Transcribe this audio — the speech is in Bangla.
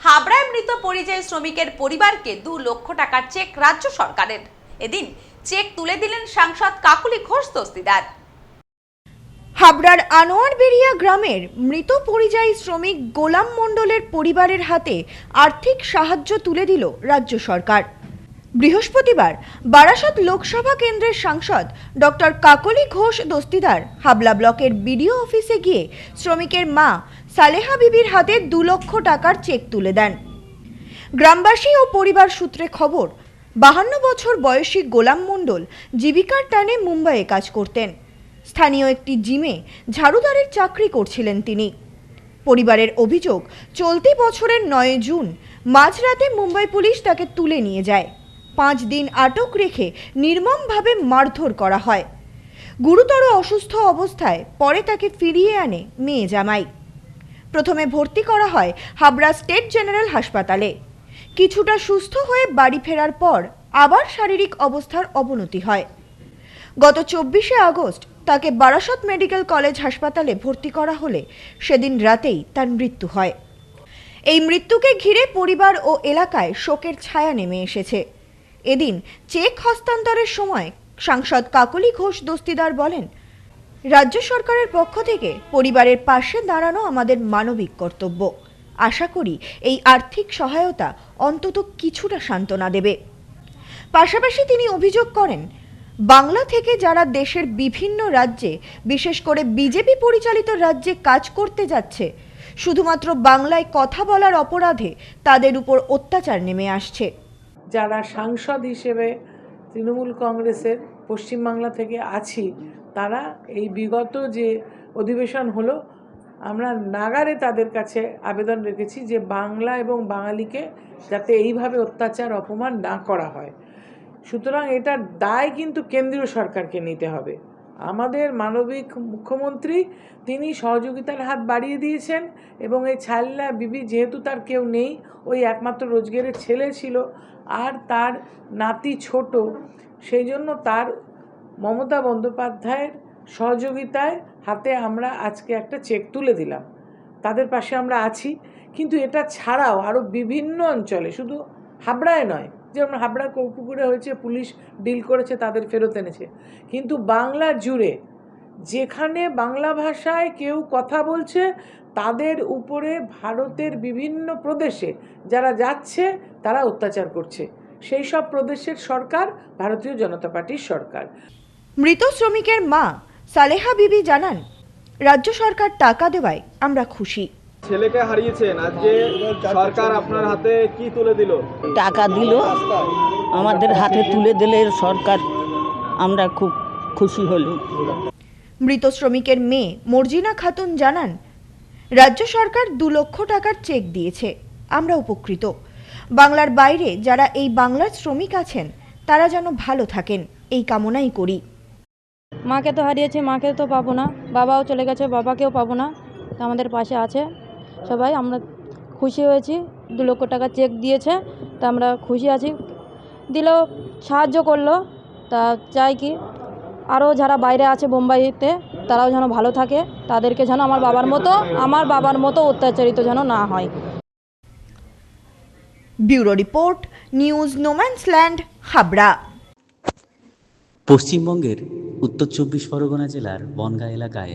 হাবড়ায় মৃত পরিযায়ী শ্রমিকের পরিবারকে দু লক্ষ টাকার চেক রাজ্য সরকারের। এদিন চেক তুলে দিলেন সাংসদ কাকুলি ঘোষ দস্তিদার হাবড়ার আনোয়ার বেরিয়া গ্রামের মৃত পরিযায়ী শ্রমিক গোলাম মণ্ডলের পরিবারের হাতে আর্থিক সাহায্য তুলে দিল রাজ্য সরকার। বৃহস্পতিবার বারাসত লোকসভা কেন্দ্রের সাংসদ ডক্টর কাকলি ঘোষ দস্তিদার হাবলা ব্লকের বিডিও অফিসে গিয়ে শ্রমিকের মা সালেহা বিবির হাতে দু লক্ষ টাকার চেক তুলে দেন। গ্রামবাসী ও পরিবার সূত্রে খবর, বাহান্ন বছর বয়সী গোলাম মণ্ডল জীবিকার টানে মুম্বাইয়ে কাজ করতেন। স্থানীয় একটি জিমে ঝাড়ুদারের চাকরি করছিলেন তিনি। পরিবারের অভিযোগ, চলতি বছরের নয় জুন মাঝরাতে মুম্বাই পুলিশ তাকে তুলে নিয়ে যায়। পাঁচ দিন আটক রেখে নির্মমভাবে মারধর করা হয়। গুরুতর অসুস্থ অবস্থায় পরে তাকে ফিরিয়ে আনে মেয়ে জামাই। প্রথমে ভর্তি করা হয় হাবড়া স্টেট জেনারেল হাসপাতালে। কিছুটা সুস্থ হয়ে বাড়ি ফেরার পর আবার শারীরিক অবস্থার অবনতি হয়। গত চব্বিশে আগস্ট তাকে বারাসত মেডিকেল কলেজ হাসপাতালে ভর্তি করা হলে সেদিন রাতেই তার মৃত্যু হয়। এই মৃত্যুকে ঘিরে পরিবার ও এলাকায় শোকের ছায়া নেমে এসেছে। এদিন চেক হস্তান্তরের সময় সাংসদ কাকলি ঘোষ দস্তিদার বলেন, রাজ্য সরকারের পক্ষ থেকে পরিবারের পাশে দাঁড়ানো আমাদের মানবিক কর্তব্য। আশা করি এই আর্থিক সহায়তা অন্তত কিছুটা সান্ত্বনা দেবে। পাশাপাশি তিনি অভিযোগ করেন, বাংলা থেকে যারা দেশের বিভিন্ন রাজ্যে, বিশেষ করে বিজেপি পরিচালিত রাজ্যে কাজ করতে যাচ্ছে, শুধুমাত্র বাংলায় কথা বলার অপরাধে তাদের উপর অত্যাচার নেমে আসছে। যারা সাংসদ হিসেবে তৃণমূল কংগ্রেসের পশ্চিমবাংলা থেকে আছি, তারা এই বিগত যে অধিবেশন হলো, আমরা নাগারে তাদের কাছে আবেদন রেখেছি যে বাংলা এবং বাঙালিকে যাতে এইভাবে অত্যাচার, অপমান না করা হয়। সুতরাং এটার দায় কিন্তু কেন্দ্রীয় সরকারকে নিতে হবে। আমাদের মানবিক মুখ্যমন্ত্রী তিনি সহযোগিতার হাত বাড়িয়ে দিয়েছেন এবং এই ছাল্লা বিবি যেহেতু তার কেউ নেই, ওই একমাত্র রোজগারের ছেলে ছিল আর তার নাতি ছোট, সেই জন্য তার মমতা বন্দ্যোপাধ্যায়ের সহযোগিতায় হাতে আমরা আজকে একটা চেক তুলে দিলাম। তাদের পাশে আমরা আছি, কিন্তু এটা ছাড়াও আরও বিভিন্ন অঞ্চলে, শুধু হাবড়ায় নয় যেমন হাবড়া কৌপুকুরে হয়েছে, পুলিশ ডিল করেছে, তাদের ফেরত এনেছে। কিন্তু বাংলা জুড়ে যেখানে বাংলা ভাষায় কেউ কথা বলছে, তাদের উপরে ভারতের বিভিন্ন প্রদেশে যারা যাচ্ছে, তারা অত্যাচার করছে। সেই সব প্রদেশের সরকার ভারতীয় জনতা পার্টির সরকার। মৃত শ্রমিকের মা সালেহা বিবি জানান, রাজ্য সরকার টাকা দেওয়ায় আমরা খুশি। ছেলেকে হারিয়েছেন আজকে সরকার আপনার হাতে কি তুলে দিল? টাকা দিল। আমাদের হাতে তুলে দিলে সরকার আমরা খুব খুশি হলাম মৃত শ্রমিকের মেয়ে মর্জিনা খাতুন জানান রাজ্য সরকার দু লক্ষ টাকার চেক দিয়েছে। আমরা উপকৃত। বাংলার বাইরে যারা এই বাংলার শ্রমিক আছেন তারা যেন ভালো থাকেন এই কামনাই করি। মাকে তো হারিয়েছে মাকে তো পাবো না। বাবাও চলে গেছে বাবাকেও পাবো না। আমাদের পাশে আছে। সবাই আমরা খুশি হয়েছি। দু লক্ষ টাকা চেক দিয়েছে তা আমরা খুশি আছি। দিলেও সাহায্য করল তা চাই কি আরও যারা বাইরে আছে বোম্বাইতে তারাও যেন ভালো থাকে। তাদেরকে যেন আমার বাবার মতো আমার বাবার মতো অত্যাচারিত যেন না হয়। Bureau report news no man's land Habra. পশ্চিমবঙ্গের উত্তর চব্বিশ পরগনা জেলার বনগাঁ এলাকায়